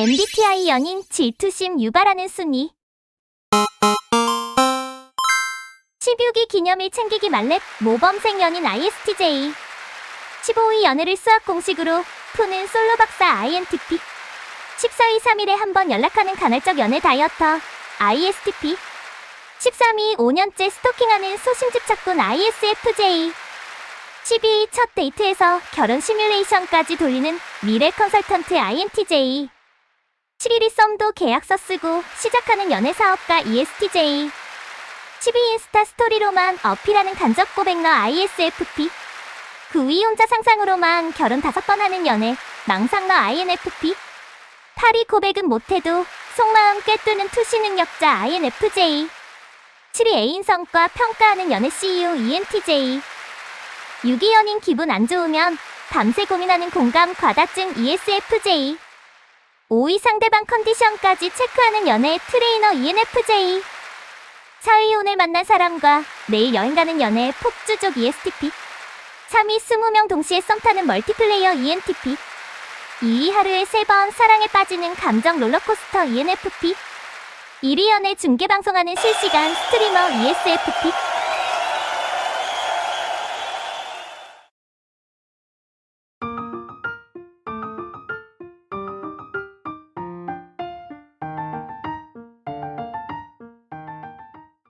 MBTI 연인 질투심 유발하는 순위. 16위 기념일 챙기기 말렙 모범생 연인 ISTJ 15위 연애를 수학 공식으로 푸는 솔로 박사 INTP 14위 3일에 한 번 연락하는 간헐적 연애 다이어터 ISTP 13위 5년째 스토킹하는 소심집착꾼 ISFJ 12위 첫 데이트에서 결혼 시뮬레이션까지 돌리는 미래 컨설턴트 INTJ 7일이 썸도 계약서 쓰고 시작하는 연애 사업가 E ESTJ 12위 인스타 스토리로만 어필하는 간접 고백러 ISFP 9위 혼자 상상으로만 결혼 다섯 번 하는 연애 망상러 INFP 8위 고백은 못해도 속마음 꿰뚫는 투시 능력자 INFJ 7위 애인 성과 평가하는 연애 CEO ENTJ 6위 연인 기분 안 좋으면 밤새 고민하는 공감 과다증 ESFJ 5위 상대방 컨디션까지 체크하는 연애 트레이너 ENFJ 4위 오늘 만난 사람과 내일 여행 가는 연애 폭주족 ESTP 3위 20명 동시에 썸 타는 멀티플레이어 ENTP 2위 하루에 3번 사랑에 빠지는 감정 롤러코스터 ENFP 1위 연애 중계 방송하는 실시간 스트리머 ESFP